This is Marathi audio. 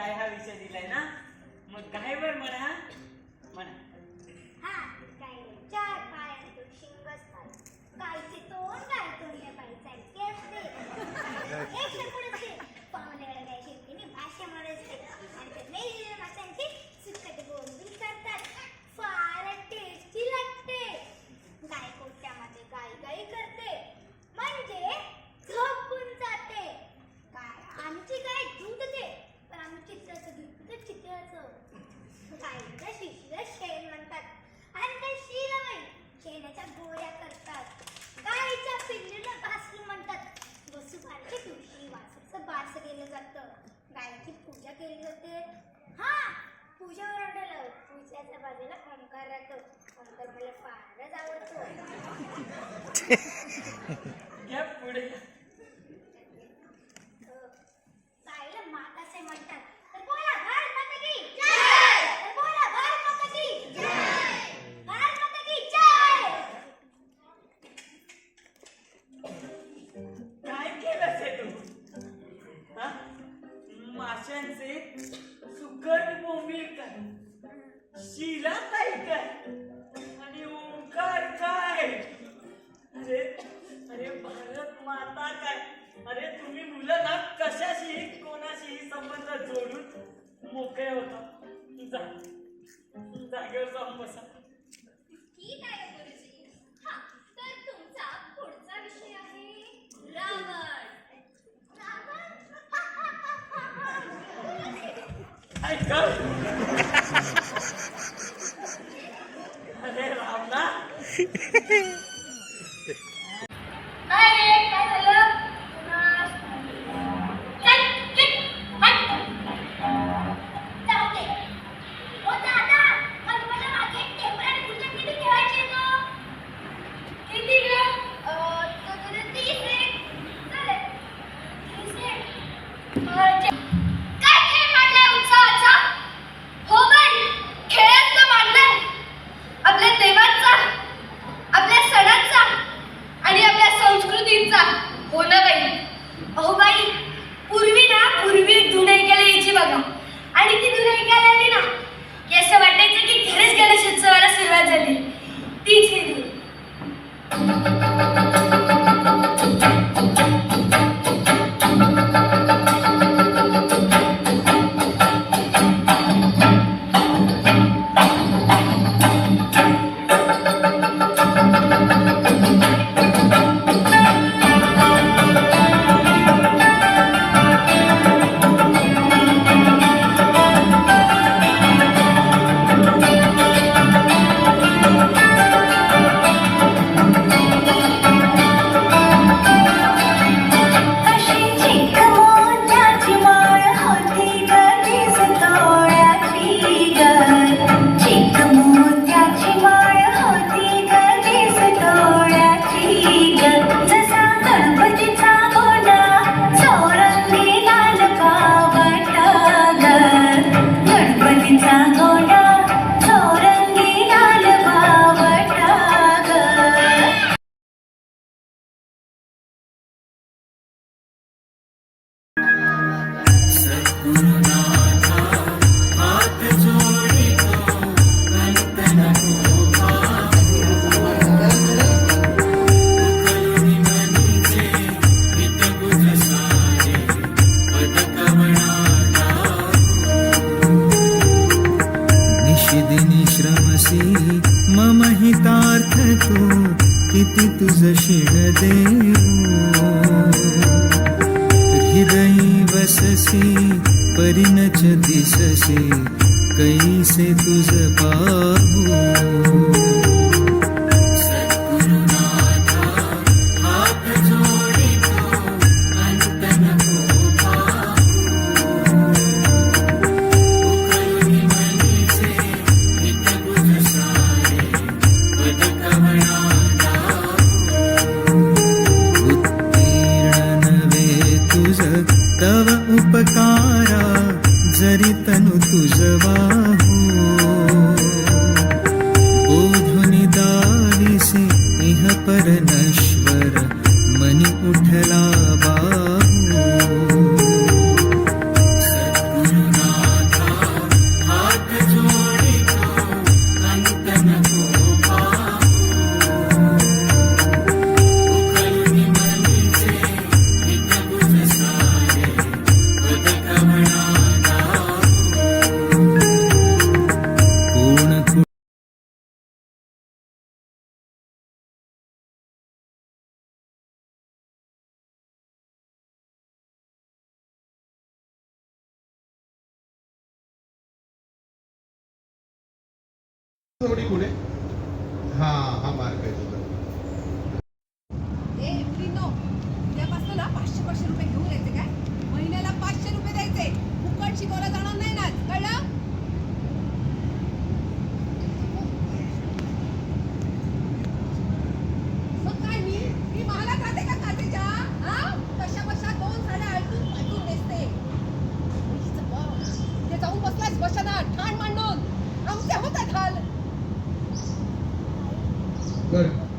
काय हा विषय दिलाय ना? मग काय बर म्हणा? अरे तुम्ही मुलं ना कशाशीही कोणाशीही संबंध जोडून मोकळे होता? जा. जागेवर जाऊन बसा. ठीक आहे अरे से तुझ पा परमेश्वर मनी उठला थोडी पुढे? हा हा मार्ग आहे Good.